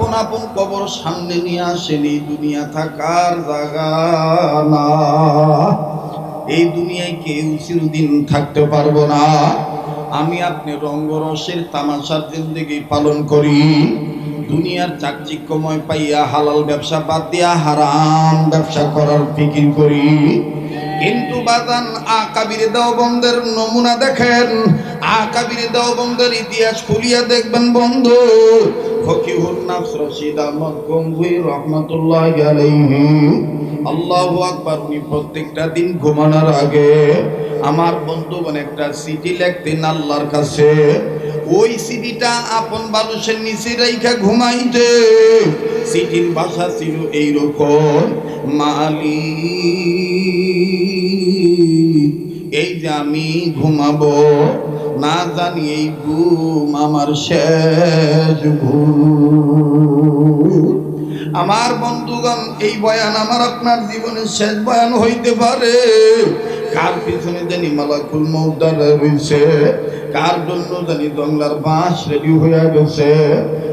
আপন আপন কবর সামনে নিয়ে আসেন দুনিয়া থাকার জায়গা না। এই দুনিয়ায় কেউ চিরদিন থাকতে পারব না। আমি আপনি রঙ্গরসের তামাশার জিন্দগি পালন করি। দুনিয়ার চাকচিক্যময় পাইয়া হালাল ব্যবসা বাদ দিয়া হারাম ব্যবসা করার ফিকির করি। কিন্তু বাদান আকাবির দেওবন্দের নমুনা দেখেন আকাবির দেওবন্দের ইতিহাস খুলিয়া দেখবেন বন্ধু ফকিহুর নাফস রশিদ আহমদ গঙ্গুই রহমতুল্লাহ আলাইহি। আল্লাহু আকবার, উনি প্রত্যেকটা দিন ঘুমানোর আগে আমার বন্ধুগণ একটা চিঠি লিখতেন আল্লাহর কাছে। ওই সিডিটা আপন মানুষের নিচে রেখা ঘুমাইতে। সিটির ভাষা ছিল এইরকম মালি এই যে আমি ঘুমাবো, না জানি এই ঘুম আমার শেষ ঘুম। আমার বন্ধুগণ এই বয়ান আমার আপনার জীবনের শেষ বয়ান হইতে পারে। কার পিছনে জানি মালাকুল মৌদার রয়েছে কার জন্য জানি দংলার বাঁশ রেডি হয়ে গেছে?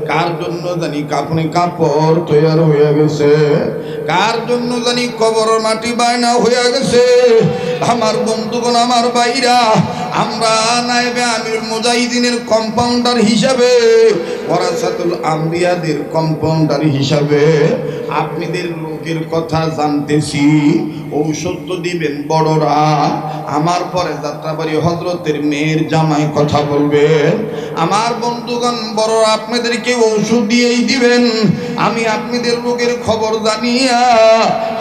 কার জন্য জানি কাপড়ে কাপড় তৈরি হয়ে গেছে? কার জন্য জানি কবর মাটি বায়না হয়ে গেছে? আমার বন্ধুগণ, আমার বাইরা আমরা নাইবে আমির মুজাহিদিনের কম্পাউন্ডার হিসাবে, ওরাসাতুল আম্বিয়াদের কম্পাউন্ডার হিসাবে আপনাদের লোকের কথা জানতেছি। ঔষধ তো দিবেন বড়রা। আমার পরে যাত্রাবাড়ি হজরতের মেয়ের জামায় কথা বলবেন। আমার বন্ধুগণ, বড়রা, আপনাদেরকে ঔষধ দিয়েই দিবেন। আমি আপনাদের রোগের খবর জানিয়া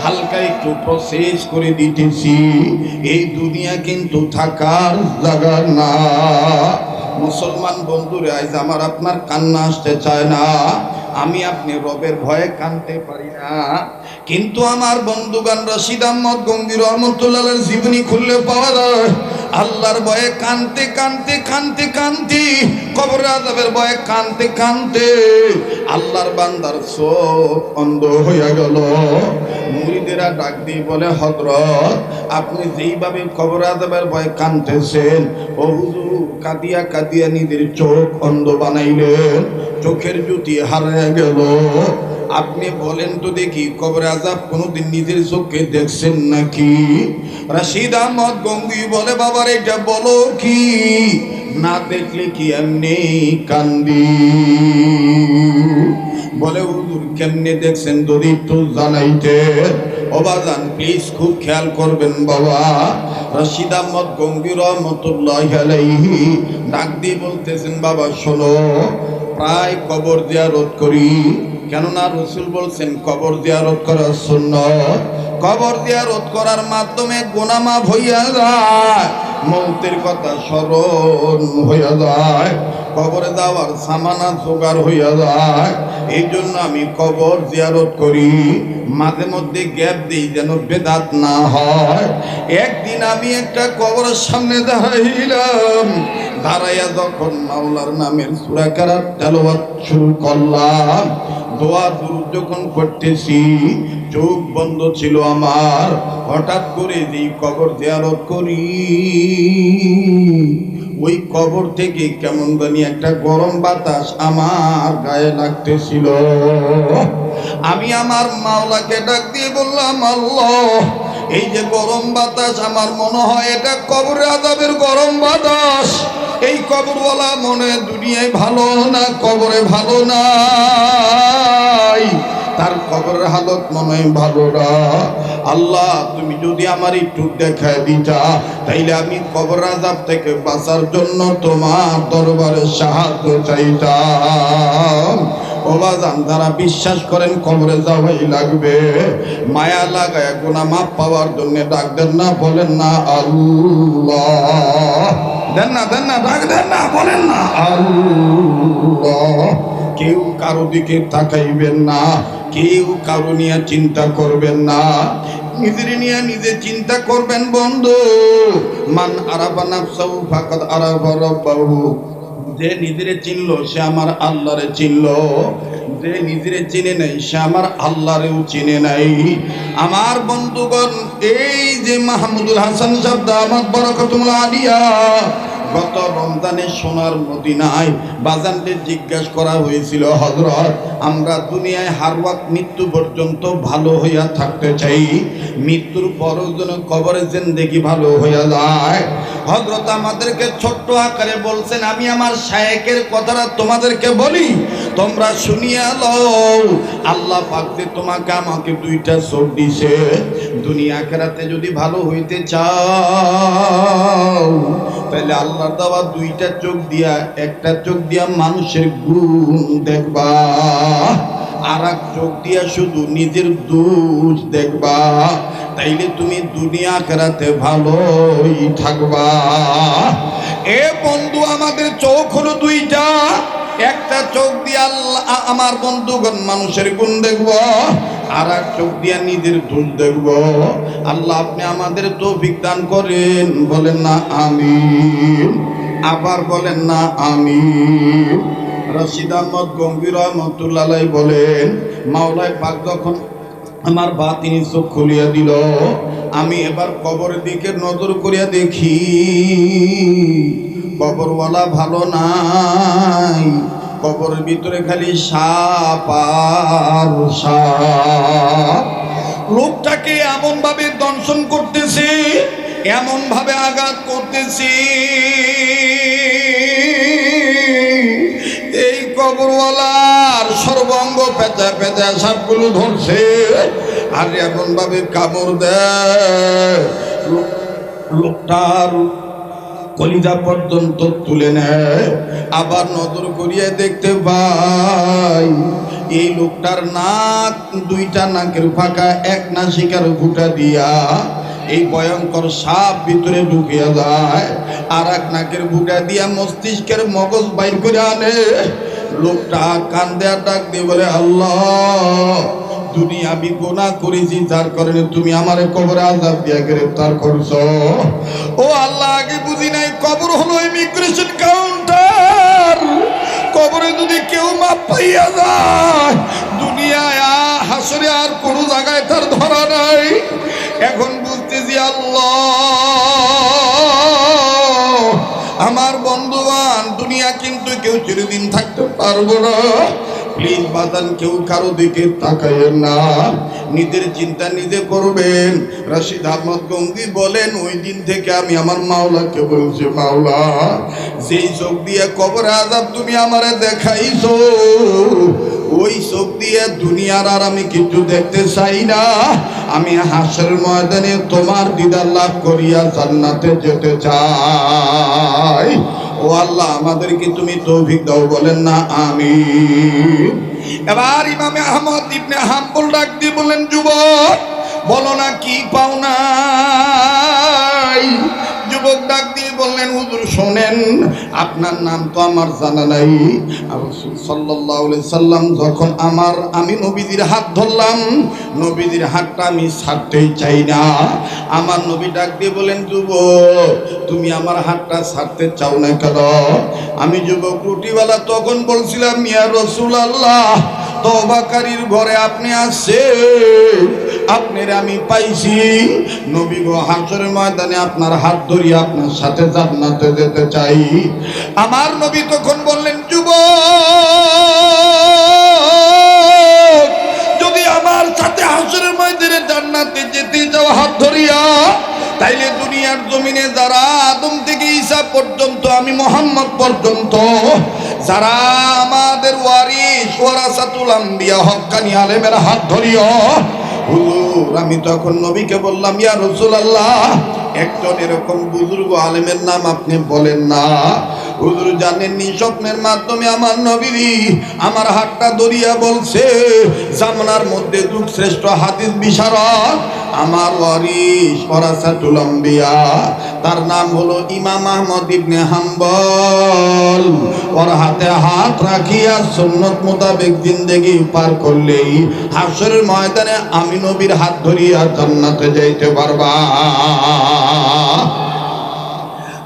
হালকা একটু প্রসেস করে দিতেছি। এই দুনিয়া কিন্তু থাকার জায়গা না। মুসলমান বন্ধুরে, আজ আমার আপনার কান্না আসতে চায় না। আমি আপনি রবের ভয়ে কানতে পারি না। কিন্তু আমার বন্ধুগান রশিদ আহমদ গঙ্গির রহমতুল্লাহের জীবনী খুললে পাওয়া যায়। আল্লাহর ভয়ে কানতে কানতে কানতে কানতে কবর আজাবের ভয়ে কানতে কানতে আল্লাহর বান্দার চোখ অন্ধ হইয়া গেল। মুড়িদেরা ডাক দিয়ে বলে হজরত আপনি যেইভাবে কবর আজাবের ভয়ে কানতেছেন, ও হুজুর, কাঁদিয়া কাঁদিয়া নিজের চোখ অন্ধ বানাইলেন, চোখের জুতি হারিয়ে গেল। আপনি বলেন তো দেখি, কবর আজাব কোনোদিন নিজের চোখে দেখছেন নাকি? রাশিদ আহমদ গঙ্গুই বলে, বাবার এটা বলো কি? না দেখলে কি এমনি কান্দি? বলে, হুজুর, কেমনে দেখছেন যদি একটু জানাইতে? অবাজান প্লিজ খুব খেয়াল করবেন বাবা। রশিদ আহমদ গঙ্গির রহমতুল্লাহ আলাইহি ডাক দিয়ে বলতেছেন, বাবা, শোনো, প্রায় কবর জিয়ারত করি। কেননা রসুল বলছেন, কবর জিয়ারত করার শূন্য কবর জিয়ারত করার মাধ্যমে গোনামা হইয়া যায়, মৌতের কথা স্মরণ হইয়া যায়, কবরে যাওয়ার সামানা জোগাড় হইয়া যায়। এই জন্য আমি কবর জিয়ারত করি, মাঝে মধ্যে গ্যাপ দিই যেন বেদাত না হয়। একদিন আমি একটা কবরের সামনে দাঁড়াইলাম, দাঁড়াইয়া যখন মাওলার নামের সুরাকার তেলাওয়াত শুরু করলাম দোয়া দুরু যখন করতেছি, চোখ বন্ধ ছিল আমার। হঠাৎ করে যেই কবর জিয়ারত করি, ওই কবর থেকে কেমন জানি একটা গরম বাতাস আমার গায়ে লাগতেছিল। আমি আমার মাওলাকে ডাক দিয়ে বললাম, আল্লাহ, এই যে গরম বাতাস, আমার মনে হয় এটা কবরে আদাবের গরম বাতাস। এই কবরওয়ালা মনে দুনিয়ায় ভালো না, কবরে ভালো নাই। তার কবরের হালত মনে ভালো না। আল্লাহ, তুমি যদি আমার একটু দেখায় দিতা, তাইলে আমি কবর আজাব থেকে বাঁচার জন্য তোমার দরবারে সাহায্য চাইতাম। ওবাজান যারা বিশ্বাস করেন কবরে যাওয়াই লাগবে। মায়া লাগায় গোনা মাপ পাওয়ার জন্য ডাক দেন না, বলেন না, আল্লাহ। দেন না দেন না ডাক দেন না, বলেন না। কেউ কারও দিকে তাকাইবেন না, কেউ কারও নিয়ে চিন্তা করবেন না। নিজের নিয়ে নিজে চিন্তা করবেন, বন্ধু। মান আরাবা নাফসাহু ফাকাদ আরাবা রাব্বাহু। যে নিজেরে চিনলো, সে আমার আল্লাহরে চিনলো। যে নিজেরে চিনে নাই, সে আমার আল্লাহরেও চিনে নাই। আমার বন্ধুগণ, এই যে মাহমুদুল হাসান শব্দ আমার বরকতুল আলিয়া, গত রমজানে সোনার মদিনায় বাজানকে জিজ্ঞাসা করা হয়েছিল হজরত আমরা দুনিয়ায় হারওয়াত মৃত্যু পর্যন্ত ভালো হইয়া থাকতে চাই। মৃত্যুর পরও যেন কবরে জিন্দেগি ভালো হইয়া যায়। হজরত আমাদেরকে ছোট্ট আকারে বলছেন, আমি আমার শায়েকের কথাটা তোমাদেরকে বলি। তোমরা শুনিয়া লও। আল্লাহ পাক যে তোমাকে আমাকে দুইটা চোখ দিছে। দুনিয়া কেরাতে যদি ভালো হইতে চাও, তাহলে আল্লাহ দেওয়া দুইটা চোখ দিয়া, একটা চোখ দিয়া মানুষের গুণ দেখবা। আর এক চোখ দিয়া শুধু নিজের দোষ দেখবা, তাইলে তুমি দুনিয়া কেরাতে ভালোই থাকবা। এ বন্ধু, আমাদের চোখ হলো দুইটা। একটা চোখ দিয়ে আল্লাহ আমার বন্ধুগণ মানুষের গুণ দেখব আর এক চোখ দিয়ে নিজের দোষ দেখব। আল্লাহ, আপনি আমাদের তৌফিক দান করেন, বলেন না আমি আবার বলেন না আমি রশিদ আহমদ গম্ভীর রহমতুল্লাহ বলেন, মাওলায় পাক যখন আমার বা তিনি চোখ খুলিয়া দিল, আমি এবার কবরের দিকে নজর করিয়া দেখি, কবরওয়ালা ভালো নাই, কবরের ভিতরে খালি সাপ আর সাপ। লোকটাকে এমন ভাবে দংশন করতেছে এমন ভাবে আঘাত করতেছে। কবরওয়ালার সর্বাঙ্গ পেঁচা পেঁচা সাপগুলো ধরছে। আর এমন ভাবে কামড় দেয়। লোক- লোকটার কলিজা পর্যন্ত তুলে নেয়। আবার নজর করিয়ে দেখতে পাই, এই লোকটার নাক, দুইটা নাকের ফাঁকা, এক নাসিকার ফুটা দিয়া এই ভয়ঙ্কর সাপ ভিতরে ঢুকিয়া যায়। আর এক নাকের ফুটা দিয়া মস্তিষ্কের মগজ বাইর করে আনে। লোকটা কান্দে আর ডাক দিয়ে বলে, আল্লাহ দুনিয়া আমি গোনা করেছি, যার কারণে তুমি আমার কবরে আজাব দিয়া গ্রেফতার করছ। ও আল্লাহ, আগে বুঝি নাই, কবর হলো ইমিগ্রেশন কাউন্টার কবরে যদি কেউ মাপ পাইয়া যায়, দুনিয়ায় হাসরে আর কোনো জায়গায় তার ধরা নাই। এখন বুঝতেছি আল্লাহ আমার বন্ধুবান দুনিয়া কিন্তু কেউ চিরদিন থাকতে পারব না। প্লিজ বাদান, কেউ কারও দিকে তাকাইয়েন না। নিজের চিন্তা নিজে করবেন। রশিদ আহমদ গঙ্গি বলেন, ওই দিন থেকে আমি আমার মাওলাকে বলছি, মাওলা, যেই চোখ দিয়ে কবর আজাব তুমি আমারে দেখাইছো ওই চোখ দিয়ে দুনিয়ার আর আমি কিছু দেখতে চাই না। আমি হাসের ময়দানে তোমার দিদার লাভ করিয়া জান্নাতে যেতে চাই। ও আল্লাহ, আমাদেরকে তুমি তৌফিক দাও, বলেন না আমি এবার ইমামে আহমদ ইবনে হাম্বুল ডাক দিয়ে বলেন যুবক, বলো না, কি পাও নাই? যুবক ডাক দিয়ে বললেন, হুজুর, শোনেন, আপনার নাম তো আমার জানা নাই। সাল্লাম যখন আমার, আমি নবীজির হাত ধরলাম, নবীজির হাতটা আমি ছাড়তেই চাই না। আমার নবী ডাক দিয়ে বলেন যুবক, তুমি আমার হাতটা ছাড়তে চাও না কেন? আমি যুবক রুটিওয়ালা তখন বলছিলাম মিয়া রসুল আল্লাহ তবাকারীর ঘরে আপনি আসছে আপনার আমি পাইছি। নবী গো হাসরের ময়দানে আপনার হাত ধরি আপনার সাথে জান্নাতে যেতে চাই। আমার নবী তখন বললেন যুব যদি আমার সাথে হাসরের ময়দানে জান্নাতে যেতে যাও, হাত ধরিয়া, তাইলে দুনিয়ার জমিনে যারা আদম থেকে ঈসা পর্যন্ত, আমি মোহাম্মদ পর্যন্ত, যারা আমাদের ওয়ারিস ওয়ারাসাতুল আম্বিয়া হক্কানি আলেমের হাত ধরিও হুজুর, আমি তখন নবীকে বললাম, ইয়া আল্লাহ একজন এরকম বুজুর্গ আলেমের নাম আপনি বলেন না। হুজুর জানেননি স্বপ্নের মাধ্যমে আমার নবীরি আমার হাতটা দরিয়া বলছে জামনার মধ্যে যুগ শ্রেষ্ঠ হাদিস বিশারদ আমার ওয়ারিস আম্বিয়া। তার নাম হলো ইমাম আহমদ ইবনে হাম্বল। ওর হাতে হাত রাখিয়া সুন্নত মোতাবেক জিন্দেগি পার করলেই হাসরের ময়দানে আমি নবীর হাত ধরিয়া জান্নাতে যাইতে পারবা।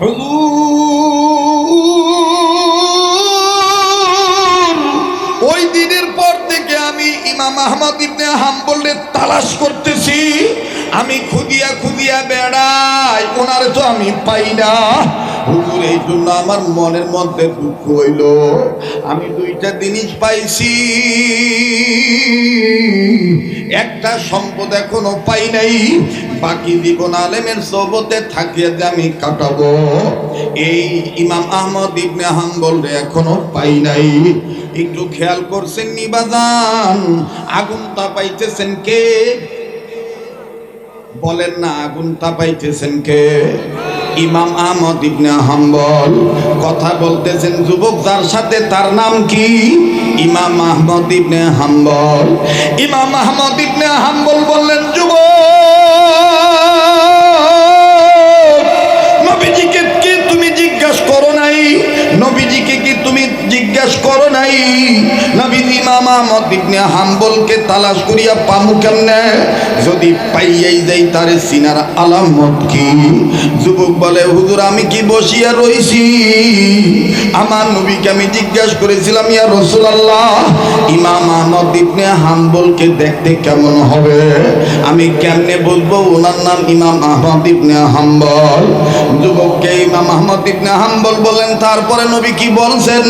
হুজুর, ইমাম আহমদ ইবনে তালাশ করতেছি। আমি খুদিয়া খুদিয়া বেড়াই, ওনারে তো আমি পাই না। হুজুর, এই জন্য আমার মনের মধ্যে দুঃখ হইল। আমি দুইটা জিনিস পাইছি। একটা সম্পদ এখনও পাই নাই, বাকি জীবন আলেমের সবতে থাকিয়ে যে আমি কাটাবো। এই ইমাম আহমদ ইবনে হাম্বল এখনও পাই নাই। একটু খেয়াল করছেন নিবাজান আগুন তাপাইতেছেন কে? বলেন না, আগুন তাপাইতেছেন কে? ইমাম আহমদ ইবনে হাম্বল কথা বলতেছেন, যুবক যার সাথে তার নাম কি? ইমাম আহমদ ইবনে হাম্বল। ইমাম আহমদ ইবনে হাম্বল বললেন, যুবক, নবীজিকে কি তুমি জিজ্ঞাসা করো নাই? নবীজিকে কি তুমি জিজ্ঞাসা করো নাই। মামা মত ইবনে হাম্বলকে তালাশ করিয়া পামু কেমনে? যদি পাইয়াই যাই তারে সিনার আলামত কি? যুবক বলে, হুজুর, আমি কি বসিয়া রইছি? আমার নবীকে আমি জিজ্ঞাসা করেছিলাম, ইয়া ইমাম আহমদ ইবনে দেখতে কেমন হবে? আমি কেমনে বলব ওনার নাম ইমাম আহমদ ইবনে হাম্বল? যুবককে ইমাম আহমদ ইবনে হাম্বল বলেন, তারপরে নবী কি বলছেন?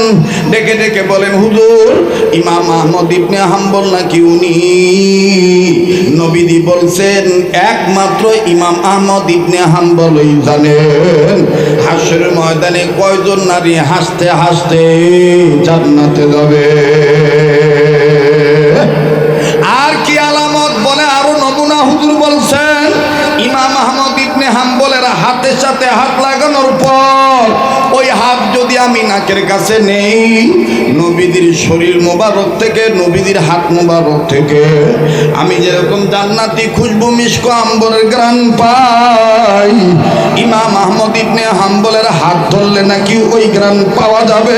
ডেকে ডেকে বলেন, হুজুর, ইমাম আহমদ ইবনে হাম্বল নাকি উনি? নবীদি বলছেন, একমাত্র ইমাম আহমদ ইবনে হাম্বলই জানেন হাসের ময়দানে কয়জন নারী হাসতে হাসতে জান্নাতে যাবে? আর কি আলামত বলে আরও নমুনা হুজুর বলছেন, ইমাম আহমদ ইবনে হাম্বলের হাতের সাথে হাত লাগানোর পর আমি নাকের কাছে নেই। নবীদের শরীর মোবারক থেকে, নবীদের হাত মোবারক থেকে। আমি যেরকম জান্নাতি খুশবু মিশক আম্বরের গ্রাম পাই। ইমাম আহমদ ইবনে হাম্বলের হাত ধরলে নাকি ওই গ্রাম পাওয়া যাবে?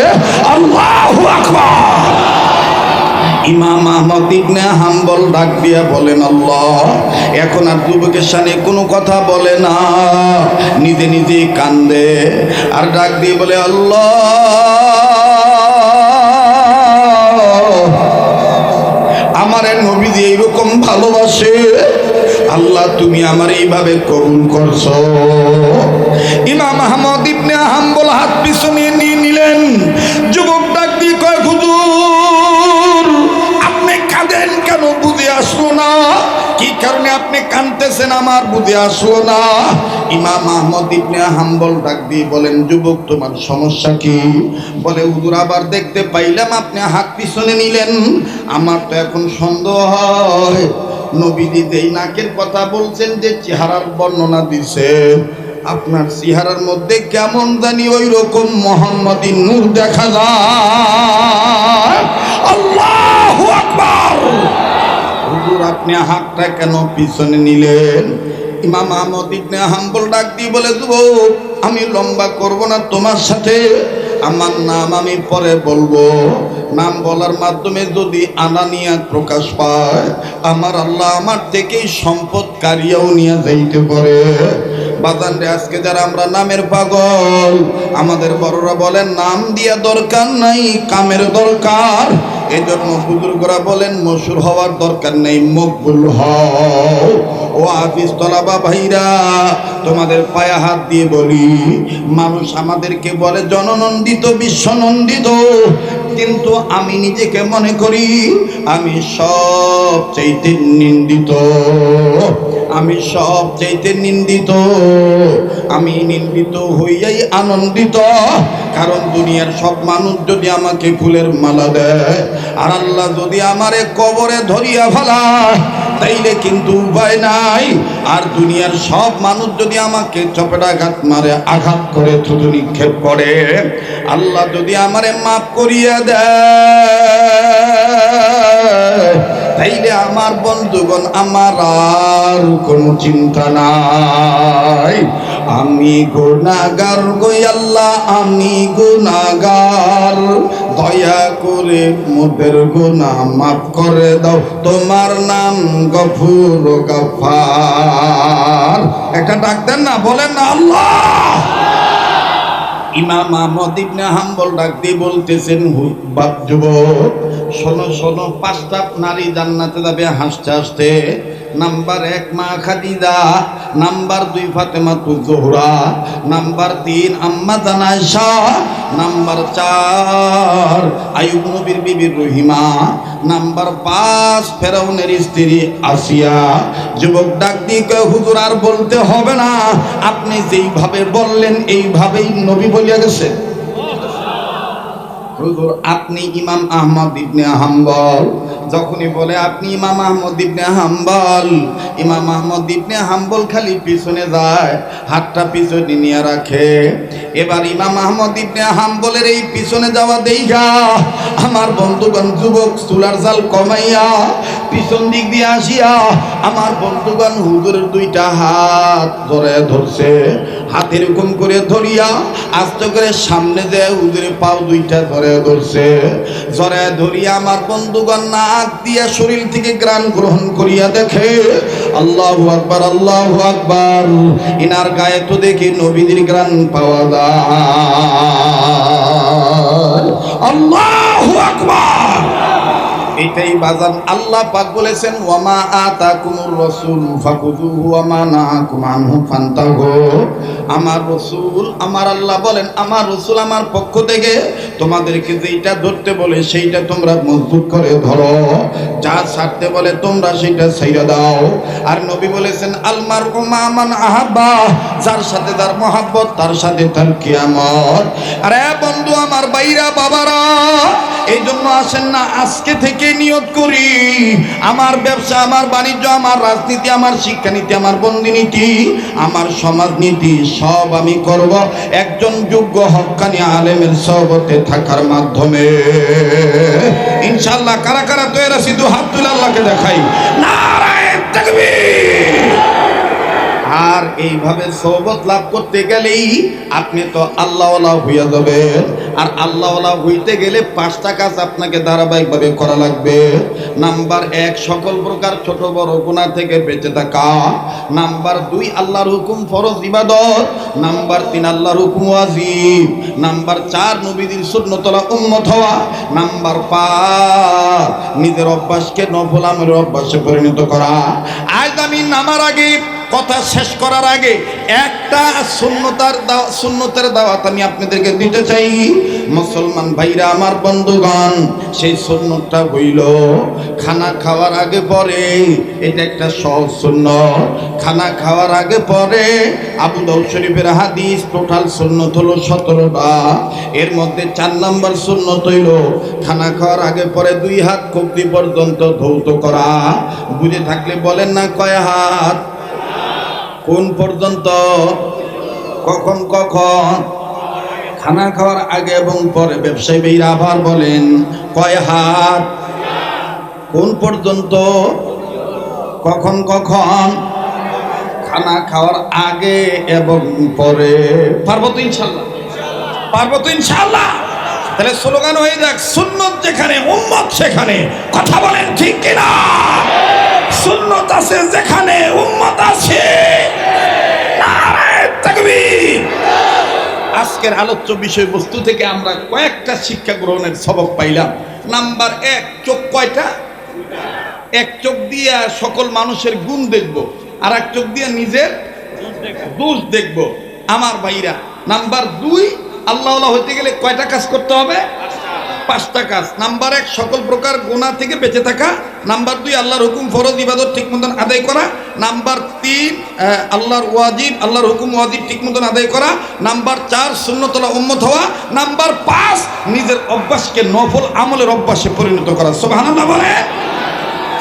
আল্লাহু আকবার! ইমাম আহমদ ইবনে হাম্বল ডাক দিয়া বলেন, আল্লাহ, এখন আর যুবকের সামনে কোনো কথা বলে না। নিজে নিজে কান্দে আর ডাক দিয়ে বলে, আল্লাহ, আমার নবীজি এইরকম ভালোবাসে। আল্লাহ, তুমি আমার এইভাবে কবুল করছ। ইমাম আহমদ ইবনে হাম্বল হাত পিছনে নিয়ে নিলেন। যুবক কারণে আপনি কাঁদতেছেন আমার বুঝে আসলো না। ইমাম আহমদ ইবনে হাম্বল ডাক দিয়ে বলেন, যুবক, তোমার সমস্যা কি? বলে, হুজুর, আবার দেখতে পাইলাম আপনি হাত পিছনে নিলেন। আমার তো এখন সন্দেহ হয়। নবীজি যেই নাকের কথা বলছেন যে চেহারার বর্ণনা দিছে, আপনার চেহারার মধ্যে কেমন জানি ওই রকম মোহাম্মদী নূর দেখা যায়। আল্লাহ আকবার! আপনি হাতটা কেন পিছনে নিলেন? ইমাম আহমদ ইবনে হাম্বল ডাক দিয়ে বলে দেবো আমি লম্বা করব না তোমার সাথে। আমার নাম আমি পরে বলব। নাম বলার মাধ্যমে যদি আনানিয়া প্রকাশ পায়, আমার আল্লাহ আমার থেকেই সম্পদ কারিয়াও নিয়ে যাইতে পারে। বাজান রে আজকে যারা আমরা নামের পাগল, আমাদের বড়রা বলেন, নাম দিয়া দরকার নাই, কামের দরকার। এই জন্য বুজুর্গরা বলেন, মশুর হওয়ার দরকার নেই, মকবুল হও। ও আফিস তলাবা ভাইরা, তোমাদের পায়ে হাত দিয়ে বলি, মানুষ আমাদেরকে বলে, জননন্দিত, বিশ্বনন্দিত। কিন্তু আমি নিজেকে মনে করি আমি সব চাইতে নিন্দিত। আমি সব চাইতে নিন্দিত। আমি নিন্দিত হইয়াই আনন্দিত। কারণ দুনিয়ার সব মানুষ যদি আমাকে ফুলের মালা দেয়, আর আল্লাহ যদি আমারে কবরে ধরিয়া ফেলায় তাইলে কিন্তু উপায় নাই। আর দুনিয়ার সব মানুষ যদি আমাকে চপেটাঘাত মারে, আঘাত করে, থুতু নিক্ষেপ করে, আল্লাহ যদি আমারে মাফ করিয়া দেয়, তাইলে আমার বন্ধুগণ, আমার আর কোনো চিন্তা নাই। আমি গুনাগার গো, আল্লাহ, আমি গুনাগার দয়া করে মোদের গুনাহ মাফ করে দাও। তোমার নাম গফুর গফার একটা ডাক দেন না, বলেন না, আল্লাহ! ইমাম আহমদ ইবনে হাম্বল ডাক দিয়ে বলতেছেন যুবক, শোনো শোনো, পাঁচটা নারী জান্নাতে যাবে, হাসতে হাসতে নাম্বার এক মা খাদিদা নাম্বার দুই ফাতেমা তু জোহরা নাম্বার তিন আম্মা জানাইশা নাম্বার চার আয়ুব নবীর বিবির রহিমা নাম্বার পাঁচ ফেরাউনের স্ত্রী আসিয়া যুবক ডাক দিয়ে কয়, হুজুর আর বলতে হবে না আপনি যেইভাবে বললেন এইভাবেই নবী বলিয়া গেছে। হুজুর, আপনি ইমাম আহমদ ইবনে হাম্বল। যখনই বলে, আপনি ইমাম আহমদ ইবনে হাম্বল, ইমাম আহমদ ইবনে হাম্বল খালি পিছনে যায়, হাতটা পিছনে নিয়ে রাখে। এবার ইমাম আহমদ ইবনে হাম্বলের এই পিছনে যাওয়া দেইগা আমার বন্ধুগণ, যুবক, চুলার জাল কমাইয়া পিছন দিক দিয়ে আসিয়া আমার বন্ধুগণ হুজুরের দুইটা হাত ধরে ধরছে। হাতে এরকম করে ধরিয়া আস্তে করে সামনে যে হুজুরে পাও দুইটা ধরে ধরছে। ধরে ধরিয়া আমার বন্ধুগণ নাক দিয়া শরীর থেকে গ্রাণ গ্রহণ করিয়া দেখে, আল্লাহ আকবার আল্লাহ আকবার, ইনার গায়ে তো দেখি নবীদের গ্রাণ পাওয়া যায়। আল্লাহ আকবার! এটাই বাজান আল্লাহ পাক বলেছেন, ওয়ামা আতাকুমুর রাসূল ফাকুযুহু ওয়া মা নাহাকুম আনহু ফান্তাহু। আমার রাসূল, আমার আল্লাহ বলেন, আমার রাসূল আমার পক্ষ থেকে তোমাদেরকে যেইটা ধরতে বলে, সেইটা তোমরা মজবুত করে ধরো। যা ছাড়তে বলে, তোমরা সেইটা ছাইড়া দাও। আর নবী বলেছেন আলমার উমা মান আহাব্বা। যার সাথে তার মহাব্বত, তার সাথে তার কিয়ামত। আরে বন্ধু, আমার বাইরা, বাবারা এই জন্য আসেন না, আজকে থেকে নিয়ত করি। আমার ব্যবসা, আমার বাণিজ্য, আমার রাজনীতি, আমার শিক্ষানীতি, আমার বন্দিনীতি, আমার সমাজনীতি, সব আমি করব। একজন যোগ্য হকানি আলেমের সহবতে থাকার মাধ্যমে। ইনশাল্লাহ কারা কারা তৈরি দু হাত তুলে আল্লাহকে দেখাই। নারায়ণ আর এইভাবে সৌবত লাভ করতে গেলেই আপনি তো আল্লাহওয়ালা হইয়া যাবেন। আর আল্লাহওয়ালা হইতে গেলে পাঁচটা কাজ আপনাকে ধারাবাহিকভাবে করা লাগবে। নাম্বার এক, সকল প্রকার ছোট বড় গুণা থেকে বেঁচে থাকা। নাম্বার দুই, আল্লাহর হুকুম ফরজ ইবাদত। নাম্বার তিন, আল্লাহর হুকুম ওয়াজিব। নাম্বার চার নবীদের শূন্যতলা উম্মত হওয়া। নাম্বার পাঁচ, নিজের অভ্যাসকে নফল আমের অভ্যাসে পরিণত করা। আজ আমি নামার আগে কথা শেষ করার আগে একটা শূন্যতার শূন্যতের দাওয়াত আমি আপনাদেরকে দিতে চাই। মুসলমান ভাইরা, আমার বন্ধুগণ, সেই শূন্যটা হইল খানা খাওয়ার আগে পরে, এটা একটা সহজ শূন্য খানা খাওয়ার আগে পরে আবু দাউদ শরীফের হাদিস টোটাল সুন্নত হলো সতেরোটা। এর মধ্যে চার নম্বর সুন্নত হইল খানা খাওয়ার আগে পরে দুই হাত কবজি পর্যন্ত ধৌত করা। বুঝে থাকলে বলেন না কয় হাত? কোন পর্যন্ত? কখন কখন? খানা খাওয়ার আগে এবং পরে ব্যবসায়ী ভাইরা আবার বলেন, কয় হাত? কোন পর্যন্ত? কখন কখন? খানা খাওয়ার আগে এবং পরে। পারব তো ইনশাল্লাহ? পারব তো ইনশাল্লাহ? তাহলে স্লোগান হয়ে যাক, সুন্নত যেখানে, উম্মত সেখানে। কথা বলেন ঠিক কিনা? সুন্নত আছে, যেখানে উম্মত আছে। আজকের আলোচ্য বিষয়বস্তু থেকে আমরা কয়েকটা শিক্ষা গ্রহণের সবক পাইলাম। নাম্বার এক, চোখ কয়টা? এক চোখ দিয়ে সকল মানুষের গুণ দেখব আর এক চোখ দিয়ে নিজের দোষ দেখব। আমার ভাইরা, নাম্বার দুই, আল্লাহ হইতে গেলে কয়টা কাজ করতে হবে? পাঁচটা কাজ। নাম্বার এক, সকল প্রকার গুণা থেকে বেঁচে থাকা। নাম্বার দুই, আল্লাহর হুকুম ফরজ ইবাদত ঠিক মতন আদায় করা। নাম্বার তিন আল্লাহর ওয়াজিব, আল্লাহর হুকুম ওয়াজিব ঠিক মতন আদায় করা। নাম্বার চার শূন্যতলা উম্মত হওয়া। নাম্বার পাঁচ, নিজের অভ্যাসকে নফল আমলের অভ্যাসে পরিণত করা। সোভান বলে